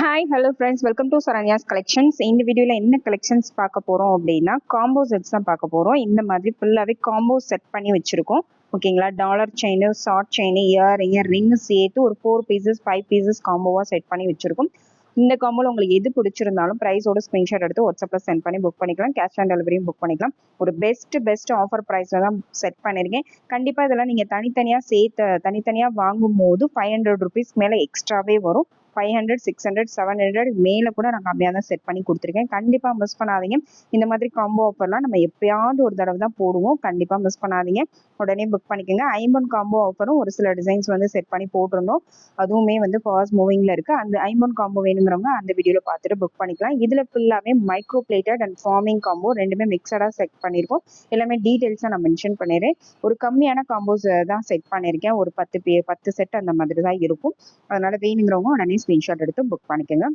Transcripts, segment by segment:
Hi hello friends welcome to Saranya's collections இந்த வீடியோவில் என்ன கலெக்ஷன்ஸ் பார்க்க போகிறோம் அப்படின்னா காம்போ செட்ஸ் தான் பார்க்க போகிறோம் இந்த மாதிரி ஃபுல்லாகவே காம்போ செட் பண்ணி வச்சுருக்கோம். ஓகேங்களா dollar chain short chain earring சேர்த்து ஒரு ஃபோர் பீசஸ் ஃபைவ் பீசஸ் காம்போவாக செட் பண்ணி வச்சுருக்கோம். இந்த காம்போவில் உங்களுக்கு எது பிடிச்சிருந்தாலும் ப்ரைஸோட ஸ்க்ரீன்ஷாட் எடுத்து வாட்ஸ்அப்பில் சென்ட் பண்ணி புக் பண்ணிக்கலாம். கேஷ் ஆன் டெலிவரியும் புக் பண்ணிக்கலாம். ஒரு பெஸ்ட் பெஸ்ட் ஆஃபர் ப்ரைஸில் தான் செட் பண்ணியிருக்கேன் கண்டிப்பாக இதெல்லாம் நீங்கள் தனித்தனியாக சேர்த்து தனித்தனியாக வாங்கும் போது ஃபைவ் ஹண்ட்ரட் ருபீஸ் மேலே எக்ஸ்ட்ராவே வரும். Five hundred six hundred seven hundred மேலே கூட நான் கம்மியாக தான் செட் பண்ணி கொடுத்துருக்கேன். கண்டிப்பாக மிஸ் பண்ணாதீங்க. இந்த மாதிரி காம்போ ஆஃபர்லாம் நம்ம எப்பயாவது ஒரு தடவை தான் போடுவோம். கண்டிப்பாக மிஸ் பண்ணாதீங்க. உடனே புக் பண்ணிக்கோங்க. ஐம்பன் காம்போ ஆஃபரும் ஒரு சில டிசைன்ஸ் வந்து செட் பண்ணி போட்டிருந்தோம். அதுவுமே வந்து ஃபாஸ்ட் மூவிங்கில் இருக்குது அந்த ஐம்பன் காம்போ வேணுங்கிறவங்க அந்த வீடியோவில் பார்த்துட்டு புக் பண்ணிக்கலாம். இதில் ஃபுல்லாகவே micro plated and forming combo ரெண்டுமே மிக்சடாக செட் பண்ணியிருக்கோம் எல்லாமே டீட்டெயில்ஸாக நான் மென்ஷன் பண்ணிடுறேன். ஒரு கம்மியான காம்போஸ் தான் செட் பண்ணியிருக்கேன் ஒரு பத்து பே பத்து செட் அந்த மாதிரி தான் இருக்கும். அதனால் வேணுங்கிறவங்க உடனே ஸ்க்ரீன்ஷாட் எடுத்து புக் பண்ணிக்கோங்க.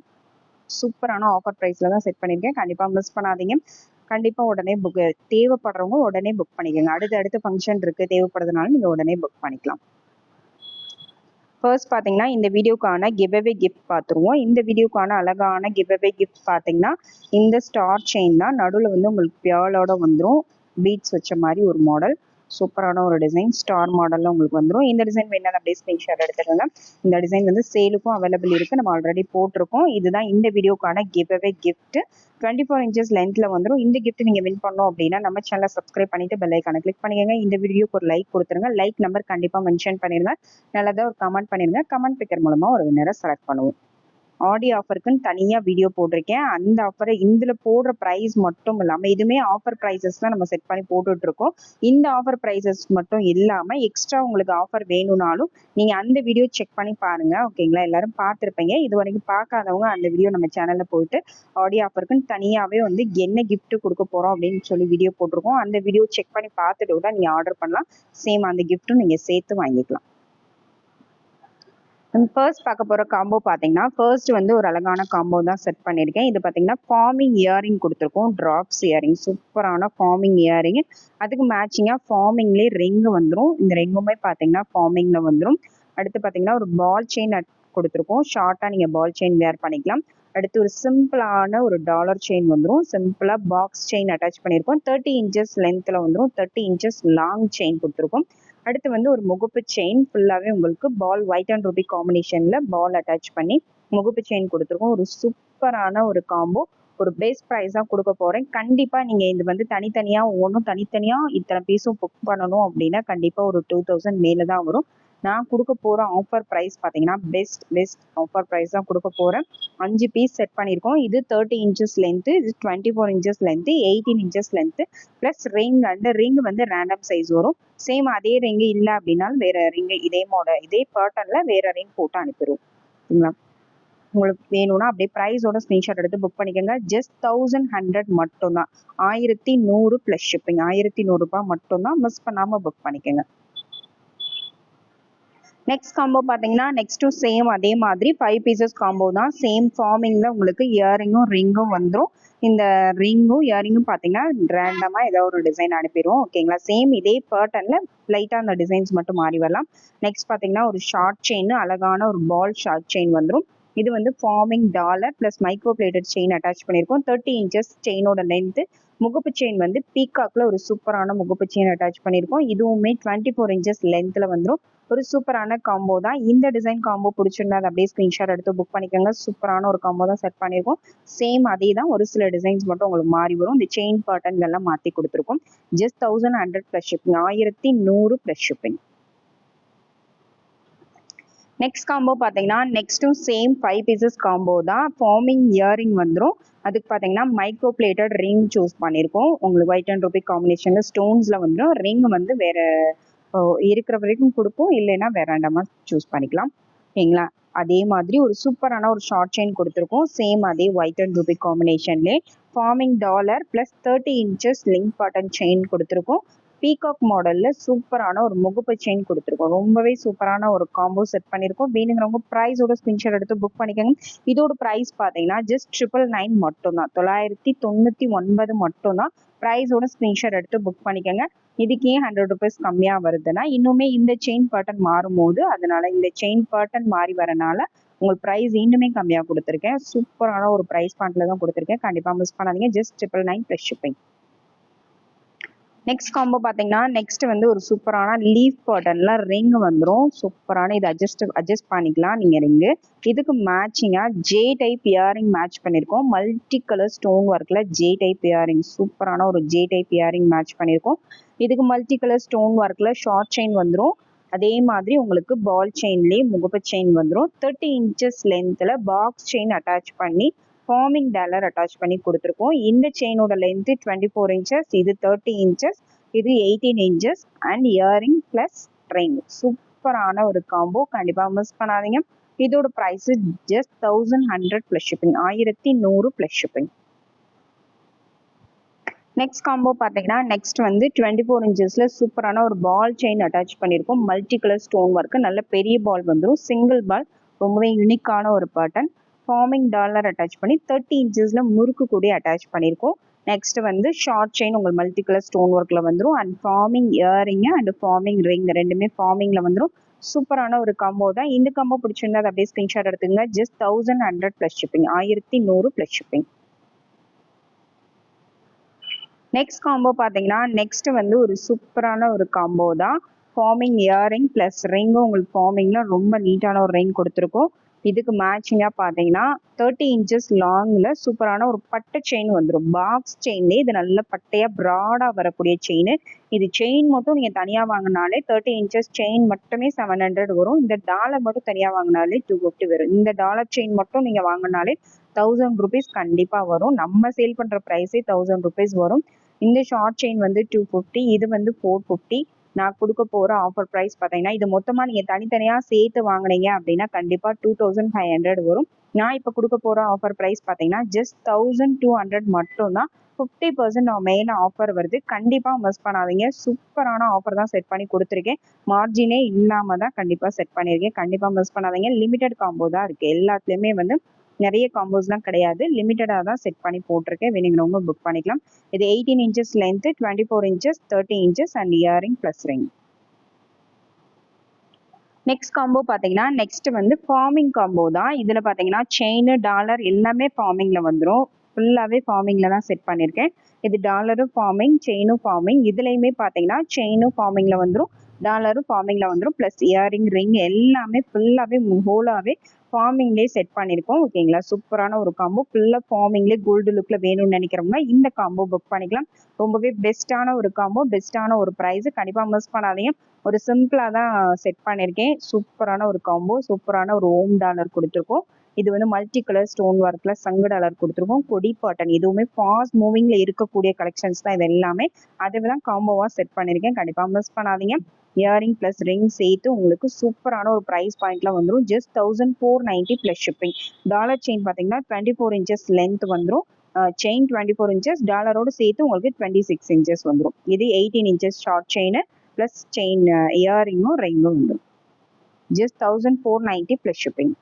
சூப்பரான ஆஃபர் ப்ரைஸில் தான் செட் பண்ணியிருக்கேன் கண்டிப்பாக மிஸ் பண்ணாதீங்க. கண்டிப்பாக உடனே புக் தேவைப்படுறவங்க உடனே புக் பண்ணிக்கோங்க. அடுத்து அடுத்து ஃபங்க்ஷன் இருக்குது தேவைப்படுறதுனால நீங்கள் உடனே புக் பண்ணிக்கலாம். ஃபர்ஸ்ட் பார்த்தீங்கன்னா இந்த வீடியோக்கான கிவ்அவே கிஃப்ட் பார்த்துருவோம் இந்த வீடியோக்கான அழகான கிவ்அவே கிஃப்ட் பார்த்தீங்கன்னா இந்த ஸ்டார் செயின் தான் நடுவில் வந்து உங்களுக்கு பியாலோட வந்துடும் பீட்ஸ் வச்ச மாதிரி ஒரு மாடல் சூப்பரான ஒரு டிசைன் ஸ்டார் மாடலில் உங்களுக்கு வந்துடும் இந்த டிசைன் வேணாலும் அப்படியே ஸ்க்ரீன்ஷாட் எடுத்துருந்தேன் இந்த டிசைன் வந்து சேலுக்கும் அவைலபிள் இருக்குது நம்ம ஆல்ரெடி போட்டிருக்கோம். இதுதான் இந்த வீடியோக்கான give away gift twenty four inches லென்த்தில் வந்துடும் இந்த கிஃப்ட் நீங்கள் வின் பண்ணோம் அப்படின்னா நம்ம சேனலை சப்ஸ்கிரைப் பண்ணிட்டு பெல் ஐக்கான கிளிக் பண்ணிக்கோங்க. இந்த வீடியோக்கு ஒரு லைக் கொடுத்துருங்க. லைக் நம்பர் கண்டிப்பாக மென்ஷன் பண்ணிடுங்க நல்லதாக ஒரு கமெண்ட் பண்ணிடுங்க கமெண்ட் பிக்கர் மூலமாக ஒரு வின்னரை செலக்ட் பண்ணுவோம். ஆடி ஆஃபருக்குன்னு தனியாக வீடியோ போட்டிருக்கேன். அந்த ஆஃபரை இதில் போடுற ப்ரைஸ் மட்டும் இல்லாமல் இதுவுமே ஆஃபர் ப்ரைஸஸ் தான் நம்ம செட் பண்ணி போட்டுட்ருக்கோம். இந்த ஆஃபர் ப்ரைஸஸ் மட்டும் இல்லாமல் எக்ஸ்ட்ரா உங்களுக்கு ஆஃபர் வேணும்னாலும் நீங்கள் அந்த வீடியோ செக் பண்ணி பாருங்கள் ஓகேங்களா எல்லாரும் பார்த்துருப்பீங்க. இது வரைக்கும் பார்க்காதவங்க அந்த வீடியோ நம்ம சேனலில் போயிட்டு ஆடி ஆஃபருக்குன்னு தனியாகவே வந்து என்ன கிஃப்ட் கொடுக்க போகிறோம் அப்படின்னு சொல்லி வீடியோ போட்டிருக்கோம். அந்த வீடியோ செக் பண்ணி பார்த்துட்டு கூட நீங்கள் ஆர்டர் பண்ணலாம். சேம் அந்த கிஃப்ட்டும் நீங்கள் சேர்த்து வாங்கிக்கலாம். ஃபர்ஸ்ட் பார்க்க போகிற காம்போ பார்த்தீங்கன்னா ஃபர்ஸ்ட் வந்து ஒரு அழகான காம்போ தான் செட் பண்ணியிருக்கேன். இது பார்த்தீங்கன்னா ஃபார்மிங் இயரிங் கொடுத்துருக்கோம். ட்ராப்ஸ் இயரிங் சூப்பரான ஃபார்மிங் இயரிங் அதுக்கு மேட்சிங்காக ஃபார்மிங்லேயே ரிங்கு வந்துடும் இந்த ரிங்குமே பார்த்தீங்கன்னா ஃபார்மிங்கில் வந்துடும் அடுத்து பார்த்தீங்கன்னா ஒரு பால் செயின் கொடுத்துருக்கோம். ஷார்ட்டாக நீங்கள் பால் செயின் வேர் பண்ணிக்கலாம். அடுத்து ஒரு சிம்பிளான ஒரு டாலர் செயின் வந்துடும் சிம்பிளாக பாக்ஸ் செயின் அட்டாச் பண்ணியிருக்கோம். தேர்ட்டி இன்ச்சஸ் லென்த்தில் வந்துடும் தேர்ட்டி இன்ச்சஸ் லாங் செயின் கொடுத்துருக்கோம். அடுத்து வந்து ஒரு முகப்பு செயின் ஃபுல்லாகவே உங்களுக்கு பால் ஒயிட் அண்ட் ரூபி காம்பினேஷனில் பால் அட்டாச் பண்ணி முகப்பு செயின் கொடுத்துருக்கோம். ஒரு சூப்பரான ஒரு காம்போ ஒரு பேஸ் ப்ரைஸாக கொடுக்க போகிறேன் கண்டிப்பாக நீங்கள் இது வந்து தனித்தனியாக ஒவ்வொன்றும் தனித்தனியாக இத்தனை பீஸும் புக் பண்ணணும் அப்படின்னா கண்டிப்பாக ஒரு டூ தௌசண்ட் மேலே தான் வரும். நான் கொடுக்க போகிற ஆஃபர் ப்ரைஸ் பார்த்தீங்கன்னா பெஸ்ட் பெஸ்ட் ஆஃபர் ப்ரைஸ் தான் கொடுக்க போகிறேன் அஞ்சு பீஸ் செட் பண்ணியிருக்கோம். இது தேர்ட்டி இன்ச்சஸ் லென்த்து இது twenty four inches length eighteen inches length plus ring அந்த ரிங் வந்து ரேண்டம் சைஸ் வரும். சேம் அதே ரிங் இல்லை அப்படின்னாலும் வேற ரிங் இதே மாடல் இதே பேட்டர்னில் வேற ரிங் போட்டு அனுப்பிடுவோம் சரிங்களா? உங்களுக்கு வேணும்னா அப்படியே ப்ரைஸோட ஸ்க்ரீன்ஷாட் எடுத்து புக் பண்ணிக்கோங்க. ஜஸ்ட் தௌசண்ட் ஹண்ட்ரட் மட்டும்தான். ஆயிரத்தி நூறு ப்ளஸ் ஷிப்பிங் ஆயிரத்தி நூறுரூபா மட்டும்தான் மிஸ் பண்ணாமல் புக் பண்ணிக்கோங்க. நெக்ஸ்ட் காம்போ பார்த்தீங்கன்னா நெக்ஸ்ட்டும் சேம் அதே மாதிரி ஃபைவ் பீசஸ் காம்போ தான். சேம் ஃபார்மிங்கில் உங்களுக்கு இயரிங்கும் ரிங்கும் வந்துடும் இந்த ரிங்கும் இயரிங்கும் பார்த்தீங்கன்னா ரேண்டமாக ஏதோ ஒரு டிசைன் அனுப்பிடுவோம் ஓகேங்களா சேம் இதே பேட்டர்னில் லைட்டாக அந்த டிசைன்ஸ் மட்டும் மாறி வரலாம். நெக்ஸ்ட் பார்த்தீங்கன்னா ஒரு ஷார்ட் செயின் அழகான ஒரு பால் ஷார்ட் செயின் வந்துடும் இது வந்து forming dollar plus micro plated chain attach பண்ணியிருக்கோம் தேர்ட்டி இன்ச்சஸ் செயினோட லென்த்து முகப்பு செயின் வந்து பீகாக்கில் ஒரு சூப்பரான முகப்பு செயின் அட்டாச் பண்ணியிருக்கோம். இதுவுமே டுவெண்ட்டி ஃபோர் இன்ச்சஸ் லென்த்தில் வந்துடும் ஒரு சூப்பரான காம்போ தான். இந்த டிசைன் காம்போ பிடிச்சிருந்தா அதை அப்படியே ஸ்க்ரீன்ஷாட் எடுத்து புக் பண்ணிக்கோங்க. சூப்பரான ஒரு காம்போ தான் செட் பண்ணியிருக்கோம். சேம் அதே தான். ஒரு சில டிசைன்ஸ் மட்டும் உங்களுக்கு மாறி வரும். இந்த செயின் பேட்டர்ன் எல்லாம் மாற்றி கொடுத்துருக்கோம். Just thousand hundred plus shipping ஆயிரத்தி நூறு ப்ளஸ் ஷிப்பிங் நெக்ஸ்ட் காம்போ பார்த்தீங்கன்னா நெக்ஸ்ட்டும் சேம் ஃபைவ் பீசஸ் காம்போ தான். ஃபார்மிங் இயரிங் வந்துடும் அதுக்கு பார்த்தீங்கன்னா மைக்ரோ பிளேட்டட் ரிங் சூஸ் பண்ணியிருக்கோம் உங்களுக்கு ஒயிட் அண்ட் ரூபி காம்பினேஷனில் ஸ்டோன்ஸில் வந்துடும் ரிங் வந்து வேறு இருக்கிற வரைக்கும் கொடுப்போம். இல்லைன்னா வேறாண்டமா சூஸ் பண்ணிக்கலாம். ஓகேங்களா? அதே மாதிரி ஒரு சூப்பரான ஒரு ஷார்ட் செயின் கொடுத்துருக்கோம். சேம் அதே white and ruby காம்பினேஷன்லேயே forming dollar plus thirty inches link button chain கொடுத்துருக்கோம். பீகாக் மாடலில் சூப்பரான ஒரு முகப்பு செயின் கொடுத்துருக்கோம். ரொம்பவே சூப்பரான ஒரு காம்போ செட் பண்ணியிருக்கோம். வேணுங்கிறவங்க ப்ரைஸோட ஸ்கிரீன்ஷாட் எடுத்து புக் பண்ணிக்கோங்க. இதோட ப்ரைஸ் பார்த்தீங்கன்னா ஜஸ்ட் ட்ரிபிள் நைன் மட்டும்தான். தொள்ளாயிரத்தி தொண்ணூற்றி ஒன்பது மட்டும்தான். ப்ரைஸோட ஸ்கிரீன்ஷாட் எடுத்து புக் பண்ணிக்கோங்க. இதுக்கு ஏன் ஹண்ட்ரட் ருபீஸ் கம்மியாக வருதுன்னா இன்னுமே இந்த செயின் பேட்டர்ன் மாறும்போது அதனால இந்த செயின் பேட்டர்ன் மாறி வரனால உங்களுக்கு ப்ரைஸ் இன்னுமே கம்மியாக கொடுத்துருக்கேன். சூப்பரான ஒரு ப்ரைஸ் பாயிண்ட்ல தான் கொடுத்துருக்கேன். கண்டிப்பாக மிஸ் பண்ணாதீங்க. Just triple nine plus shipping next combo பார்த்தீங்கன்னா நெக்ஸ்ட் வந்து ஒரு சூப்பரான லீஃப் பேட்டர்ன்ல ரிங் வந்துடும் சூப்பரான இது அட்ஜஸ்ட் அட்ஜஸ்ட் பண்ணிக்கலாம். நீங்கள் ரிங்கு இதுக்கு மேட்சிங்காக ஜே டைப் இயரிங் மேட்ச் பண்ணியிருக்கோம் மல்டி கலர் ஸ்டோன் ஒர்க்கில் ஜே டைப் இயரிங் சூப்பரான ஒரு ஜே டைப் இயரிங் மேட்ச் பண்ணியிருக்கோம் இதுக்கு மல்டி கலர் ஸ்டோன் ஒர்க்கில் ஷார்ட் செயின் வந்துடும் அதே மாதிரி உங்களுக்கு பால் செயின்லேயே முகப்பு செயின் வந்துடும் தேர்ட்டி இன்ச்சஸ் லென்த்தில் பாக்ஸ் செயின் அட்டாச் பண்ணி ஃபார்மிங் டேலர் அட்டாச் பண்ணி கொடுத்துருக்கோம். இந்த செயினோட லென்த்து டுவெண்ட்டி ஃபோர் இன்ச்சஸ் இது தேர்ட்டி இன்ச்சஸ் இது eighteen inches and earring plus train சூப்பரான ஒரு காம்போ கண்டிப்பாக மிஸ் பண்ணாதீங்க. இதோட price just thousand hundred plus shipping ஆயிரத்தி நூறு ப்ளஸ் ஷிப்பிங் நெக்ஸ்ட் காம்போ பார்த்தீங்கன்னா நெக்ஸ்ட் வந்து டுவெண்ட்டி ஃபோர் இன்ச்சஸில் சூப்பரான ஒரு பால் செயின் அட்டாச் பண்ணியிருக்கோம் மல்டி கலர் ஸ்டோன் ஒர்க்கு நல்ல பெரிய பால் வந்துடும் சிங்கிள் பால் ரொம்பவே யூனிக்கான ஒரு பேட்டர்ன் ஃபார்மிங் டாலர் அட்டாச் பண்ணி தேர்ட்டி இன்ச்சஸில் முறுக்கு கூடிய அட்டாச் பண்ணியிருக்கோம் நெக்ஸ்ட் வந்து ஷார்ட் செயின் உங்கள் மல்டி கலர் ஸ்டோன் ஒர்க்கில் வந்துடும் and forming earring and forming ring ரெண்டுமே ஃபார்மிங்கில் வந்துடும் சூப்பரான ஒரு காம்போ தான். இந்த காம்போ பிடிச்சிருந்தா அதை அப்படியே ஸ்க்ரீன்ஷாட் எடுத்துங்க just thousand hundred plus shipping ஆயிரத்தி நூறு ப்ளஸ் ஷிப்பிங் நெக்ஸ்ட் காம்போ பார்த்தீங்கன்னா நெக்ஸ்ட் வந்து ஒரு சூப்பரான ஒரு காம்போ தான். ஃபார்மிங் இயரிங் ப்ளஸ் ரிங்கும் உங்களுக்கு ஃபார்மிங்கில் ரொம்ப நீட்டான ஒரு ரிங் கொடுத்துருக்கோம். இதுக்கு மேட்சிங்காக பார்த்தீங்கன்னா தேர்ட்டி இன்ச்சஸ் லாங்கில் சூப்பரான ஒரு பட்டை செயின் வந்துடும் பாக்ஸ் செயின்லேயே இது நல்ல பட்டையாக ப்ராடாக வரக்கூடிய செயின் இது செயின் மட்டும் நீங்கள் தனியாக வாங்கினாலே தேர்ட்டி இன்ச்சஸ் செயின் மட்டுமே செவன் ஹண்ட்ரட் வரும். இந்த டாலர் மட்டும் தனியாக வாங்கினாலே டூ ஃபிஃப்டி வரும். இந்த டாலர் செயின் மட்டும் நீங்கள் வாங்கினாலே தௌசண்ட் ருபீஸ் கண்டிப்பாக வரும். நம்ம சேல் பண்ணுற ப்ரைஸே தௌசண்ட் ருபீஸ் வரும். இந்த ஷார்ட் செயின் வந்து டூ ஃபிஃப்டி இது வந்து ஃபோர் ஃபிஃப்டி நான் கொடுக்க போகிற ஆஃபர் ப்ரைஸ் பார்த்தீங்கன்னா இது மொத்தமாக நீங்கள் தனித்தனியாக சேர்த்து வாங்கினீங்க அப்படின்னா கண்டிப்பாக டூ தௌசண்ட் ஃபைவ் ஹண்ட்ரட் வரும். நான் இப்போ கொடுக்க போகிற ஆஃபர் ப்ரைஸ் பார்த்தீங்கன்னா ஜஸ்ட் தௌசண்ட் டூ ஹண்ட்ரட் மட்டும்தான். ஃபிஃப்டி பர்சன்ட் மெயின் ஆஃபர் வருது. கண்டிப்பாக மிஸ் பண்ணாதீங்க. சூப்பரான ஆஃபர் தான் செட் பண்ணி கொடுத்துருக்கேன். மார்ஜினே இல்லாமல் தான் கண்டிப்பாக செட் பண்ணியிருக்கேன். கண்டிப்பாக மிஸ் பண்ணாதீங்க. லிமிடெட் காம்போ தான் இருக்குது எல்லாத்துலேயுமே வந்து நிறைய காம்போஸ்லாம் கிடையாது. லிமிட்டடாக தான் செட் பண்ணி போட்டிருக்கேன். வேணுங்கிறவங்க புக் பண்ணிக்கலாம். இது eighteen inches length twenty four inches thirty inches and earring plus ring next combo பார்த்தீங்கன்னா நெக்ஸ்ட் வந்து ஃபார்மிங் காம்போ தான். இதில் பார்த்தீங்கன்னா செயின் டாலர் எல்லாமே ஃபார்மிங்கில் வந்துடும் ஃபுல்லாகவே ஃபார்மிங்கில் தான் செட் பண்ணியிருக்கேன். இது டாலரும் ஃபார்மிங் செயினும் ஃபார்மிங் இதுலேயுமே பார்த்தீங்கன்னா செயினும் ஃபார்மிங்கில் வந்துடும் டாலரும் ஃபார்மிங்கில் வந்துடும் ப்ளஸ் இயரிங் ரிங் எல்லாமே ஃபுல்லாகவே ஹோலாகவே ஃபார்மிங்லேயே செட் பண்ணியிருக்கோம் ஓகேங்களா சூப்பரான ஒரு காம்போ ஃபுல்லாக ஃபார்மிங்லேயே கோல்டு லுக்கில் வேணும்னு நினைக்கிறவங்க இந்த காம்போ புக் பண்ணிக்கலாம். ரொம்பவே பெஸ்ட்டான ஒரு காம்போ பெஸ்ட்டான ஒரு ப்ரைஸு கண்டிப்பாக மிஸ் பண்ணாதீங்க. ஒரு சிம்பிளாக தான் செட் பண்ணியிருக்கேன் சூப்பரான ஒரு காம்போ சூப்பரான ஒரு ஓம் டாலர் கொடுத்துருக்கோம். இது வந்து மல்டி கலர் ஸ்டோன் ஒர்க்ல சங்கு டாலர் கொடுத்துருக்கோம். கொடி பாட்டன் இதுவுமே ஃபாஸ்ட் மூவிங்ல இருக்கக்கூடிய கலெக்ஷன்ஸ் தான் இது எல்லாமே. அதை தான் காம்போவா செட் பண்ணியிருக்கேன் கண்டிப்பாக மிஸ் பண்ணாதீங்க. இயரிங் ப்ளஸ் ரிங் சேர்த்து உங்களுக்கு சூப்பரான ஒரு ப்ரைஸ் பாயிண்ட்லாம் வந்துடும் just thousand four ninety plus shipping dollar chain பார்த்தீங்கன்னா டுவெண்ட்டி ஃபோர் இன்ச்சஸ் லென்த் வந்துடும் செயின் டுவெண்ட்டி ஃபோர் இன்ச்சஸ் டாலரோடு சேர்த்து உங்களுக்கு டுவெண்ட்டி சிக்ஸ் இன்ச்சஸ் வந்துடும் இது eighteen inches short chain plus chain இயரிங்கும் ரிங்கும் வந்துடும் just thousand four ninety plus shipping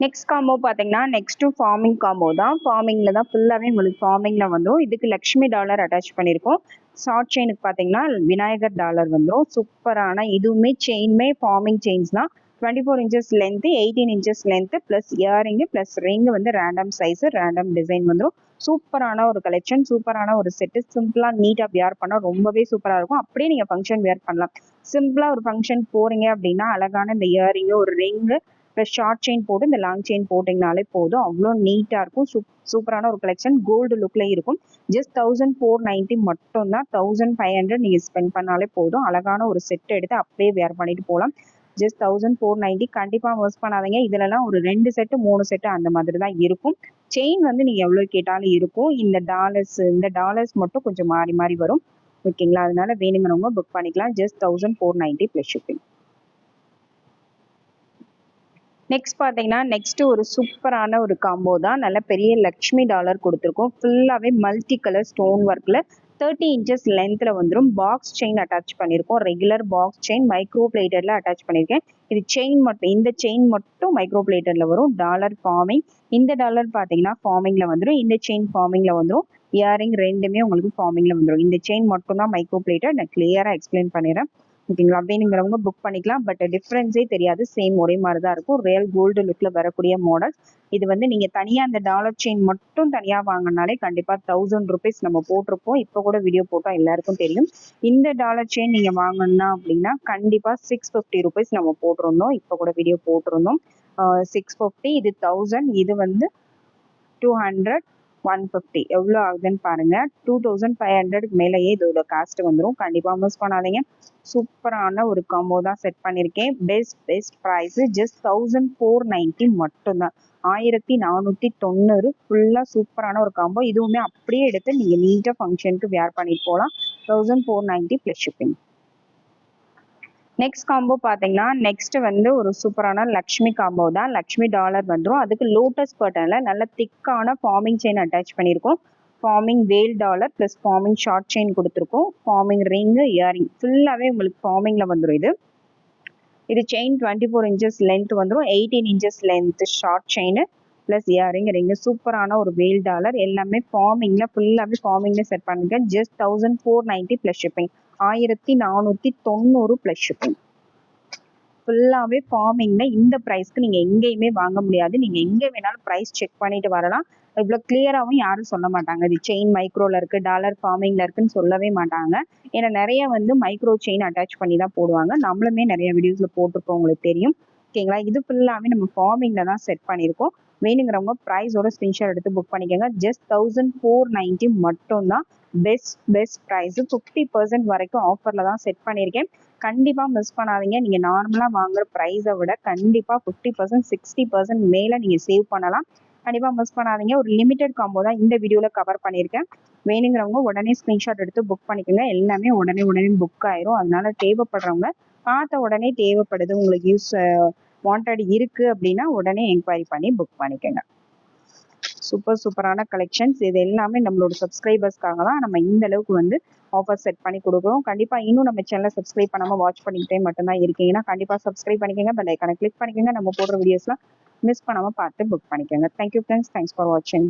next combo பார்த்தீங்கன்னா நெக்ஸ்ட்டு ஃபார்மிங் காம்போ தான். ஃபார்மிங்கில் தான் ஃபுல்லாகவே உங்களுக்கு ஃபார்மிங்கில் வந்துடும் இதுக்கு லக்ஷ்மி டாலர் அட்டாச் பண்ணியிருக்கோம் ஷார்ட் செயினுக்கு பார்த்தீங்கன்னா விநாயகர் டாலர் வந்துடும் சூப்பரான இதுவுமே செயின்மே ஃபார்மிங் செயின்ஸ் தான். Twenty four inches length eighteen inches length plus earring plus ring வந்து ரேண்டம் சைஸு ரேண்டம் டிசைன் வந்துடும் சூப்பரான ஒரு கலெக்ஷன் சூப்பரான ஒரு செட்டு சிம்பிளாக நீட்டாக வியர் பண்ணால் ரொம்பவே சூப்பராக இருக்கும். அப்படியே நீங்கள் ஃபங்க்ஷன் வியர் பண்ணலாம். சிம்பிளாக ஒரு ஃபங்க்ஷன் போகிறீங்க அப்படின்னா அழகான இந்த இயரிங்கு ஒரு ரிங்கு ப்ளஸ் ஷார்ட் செயின் போட்டு இந்த லாங் செயின் போட்டிங்கனாலே போதும். அவ்வளோ நீட்டாக இருக்கும். சூப் சூப்பரான ஒரு கலெக்ஷன் கோல்டு லுக்கில் இருக்கும். ஜஸ்ட் தௌசண்ட் ஃபோர் நைன்ட்டி மட்டும் தான் தௌசண்ட் ஃபைவ் ஹண்ட்ரட் நீங்கள் ஸ்பெண்ட் பண்ணாலே போதும். அழகான ஒரு செட் எடுத்து அப்படியே வேர் பண்ணிட்டு போகலாம். ஜஸ்ட் தௌசண்ட் ஃபோர் நைன்ட்டி கண்டிப்பாக மிஸ் பண்ணாதீங்க. இதுலலாம் ஒரு ரெண்டு செட்டு மூணு செட்டு அந்த மாதிரி தான் இருக்கும். செயின் வந்து நீங்கள் எவ்வளோ கேட்டாலும் இருக்கும். இந்த டாலர்ஸ் இந்த டாலர்ஸ் மட்டும் கொஞ்சம் மாறி மாறி வரும். ஓகேங்களா அதனால வேணுங்கிறவங்க புக் பண்ணிக்கலாம். Just thousand four ninety plus shipping next பார்த்தீங்கன்னா நெக்ஸ்ட் ஒரு சூப்பரான ஒரு காம்போ தான். நல்ல பெரிய லக்ஷ்மி டாலர் கொடுத்துருக்கோம். ஃபுல்லாகவே மல்டி கலர் ஸ்டோன் ஒர்க்கில் தேர்ட்டி இன்ச்சஸ் லென்த்தில் வந்துடும் பாக்ஸ் செயின் அட்டாச் பண்ணியிருக்கோம் ரெகுலர் பாக்ஸ் செயின் மைக்ரோ பிளேட்டரில் அட்டாச் பண்ணியிருக்கேன் இது செயின் மட்டும் இந்த செயின் மட்டும் மைக்ரோ பிளேட்டரில் வரும். டாலர் ஃபார்மிங் இந்த டாலர் பார்த்தீங்கன்னா ஃபார்மிங்கில் வந்துடும் இந்த செயின் ஃபார்மிங்கில் வந்துடும் இயரிங் ரெண்டுமே உங்களுக்கு ஃபார்மிங்கில் வந்துடும் இந்த செயின் மட்டும் தான் மைக்ரோ பிளேட்டர் நான் கிளியராக எக்ஸ்பிளைன் பண்ணிடுறேன். ஓகேங்களா? வேணுங்கிறவங்க புக் பண்ணிக்கலாம். பட் டிஃப்ரென்ஸே தெரியாது. சேம் ஒரே மாதிரி தான் இருக்கும் ரியல் கோல்டு லுக்கில் வரக்கூடிய மாடல் இது வந்து நீங்கள் தனியாக அந்த டாலர் செயின் மட்டும் தனியாக வாங்கினாலே கண்டிப்பாக தௌசண்ட் ருபீஸ் நம்ம போட்டிருப்போம். இப்போ கூட வீடியோ போட்டால் எல்லாருக்கும் தெரியும். இந்த டாலர் செயின் நீங்கள் வாங்கணும்னா அப்படின்னா கண்டிப்பாக சிக்ஸ் ஃபிஃப்டி ருபீஸ் நம்ம போட்டிருந்தோம். இப்போ கூட வீடியோ போட்டிருந்தோம். சிக்ஸ் ஃபிஃப்டி இது தௌசண்ட் இது வந்து டூ ஹண்ட்ரட் ஒன் ஃபிஃப்டி எவ்வளோ ஆகுதுன்னு பாருங்க. டூ தௌசண்ட் ஃபைவ் ஹண்ட்ரடுக்கு மேலேயே இதோட காஸ்ட் வந்துடும் கண்டிப்பாக மிஸ் பண்ணாதீங்க. சூப்பரான ஒரு காம்போ தான் செட் பண்ணியிருக்கேன் best best price just thousand four ninety மட்டும்தான். ஆயிரத்தி நானூற்றி தொண்ணூறு ஃபுல்லாக சூப்பரான ஒரு காம்போ இதுவுமே அப்படியே எடுத்து நீங்கள் நீட்டாக ஃபங்க்ஷனுக்கு வேர் பண்ணிட்டு போகலாம். Thousand four ninety plus shipping next combo பார்த்தீங்கன்னா நெக்ஸ்ட் வந்து ஒரு சூப்பரான லக்ஷ்மி காம்போ தான். லக்ஷ்மி டாலர் வந்துடும் அதுக்கு லோட்டஸ் பட்டனில் நல்ல திக்கான ஃபார்மிங் செயின் அட்டாச் பண்ணியிருக்கோம் forming Vel dollar plus forming short chain கொடுத்துருக்கோம். ஃபார்மிங் ரிங்கு இயரிங் ஃபுல்லாகவே உங்களுக்கு ஃபார்மிங்கில் வந்துடும் இது. இது chain twenty four inches length வந்துடும் eighteen inches length short chain plus earring ring சூப்பரான ஒரு வேல் டாலர் எல்லாமே ஃபார்மிங்கில் ஃபுல்லாகவே ஃபார்மிங்கில் செட் பண்ணிருக்கேன். Just thousand four ninety plus shipping ஆயிரத்தி நானூற்றி தொண்ணூறு ப்ளஸ் ஷிப்பிங் ஃபுல்லாகவே ஃபார்மிங்கில் இந்த ப்ரைஸ்க்கு நீங்கள் எங்கேயுமே வாங்க முடியாது. நீங்கள் எங்கே வேணாலும் ப்ரைஸ் செக் பண்ணிட்டு வரலாம். இவ்வளோ கிளியராகவும் யாரும் சொல்ல மாட்டாங்க. இது செயின் மைக்ரோவில் இருக்குது டாலர் ஃபார்மிங்கில் இருக்குன்னு சொல்லவே மாட்டாங்க. ஏன்னா நிறைய வந்து மைக்ரோ செயின் அட்டாச் பண்ணி தான் போடுவாங்க. நம்மளுமே நிறைய வீடியோஸில் போட்டிருக்கோம் உங்களுக்கு தெரியும். ஓகேங்களா இது ஃபுல்லாகவே நம்ம ஃபார்மிங்கில் தான் செட் பண்ணியிருக்கோம். வேணுங்கிறவங்க ப்ரைஸோட ஸ்க்ரீன்ஷாட் எடுத்து புக் பண்ணிக்கோங்க. ஜஸ்ட் தௌசண்ட் ஃபோர் நைன்ட்டி மட்டும்தான் best best price fifty percent வரைக்கும் ஆஃபரில் தான் செட் பண்ணியிருக்கேன். கண்டிப்பாக மிஸ் பண்ணாதீங்க. நீங்கள் நார்மலாக வாங்குற ப்ரைஸை விட கண்டிப்பாக ஃபிஃப்டி பர்சன்ட் சிக்ஸ்டி பர்சன்ட் மேலே நீங்கள் சேவ் பண்ணலாம். கண்டிப்பாக மிஸ் பண்ணாதீங்க. ஒரு லிமிடெட் காம்போ தான் இந்த வீடியோவில் கவர் பண்ணியிருக்கேன். வேணுங்கிறவங்க உடனே ஸ்க்ரீன்ஷாட் எடுத்து புக் பண்ணிக்கோங்க. எல்லாமே உடனே உடனே புக் ஆயிரும். அதனால தேவைப்படுறவங்க பார்த்த உடனே தேவைப்படுது. உங்களுக்கு யூஸ் வாண்டட் இருக்குது அப்படின்னா உடனே என்கொயரி பண்ணி புக் பண்ணிக்கோங்க. சூப்பர் சூப்பரான கலெக்ஷன்ஸ் இது எல்லாமே நம்மளோட சப்ஸ்கிரைபர்ஸ்க்காக தான் நம்ம இந்த அளவுக்கு வந்து ஆஃபர் செட் பண்ணி கொடுக்குறோம். கண்டிப்பாக இன்னும் நம்ம சேனலை சப்ஸ்கிரைப் பண்ணாமல் வாட்ச் பண்ணிக்கிட்டே மட்டும்தான் இருக்கீங்கன்னா கண்டிப்பாக சப்ஸ்கிரைப் பண்ணிக்கோங்க பெல் ஐக்கானை கிளிக் பண்ணிக்கோங்க. நம்ம போடுற வீடியோஸ்லாம் மிஸ் பண்ணாமல் பார்த்து புக் பண்ணிக்கோங்க. தேங்க்யூ ஃப்ரெண்ட்ஸ் தேங்க்ஸ் ஃபார் வாட்சிங்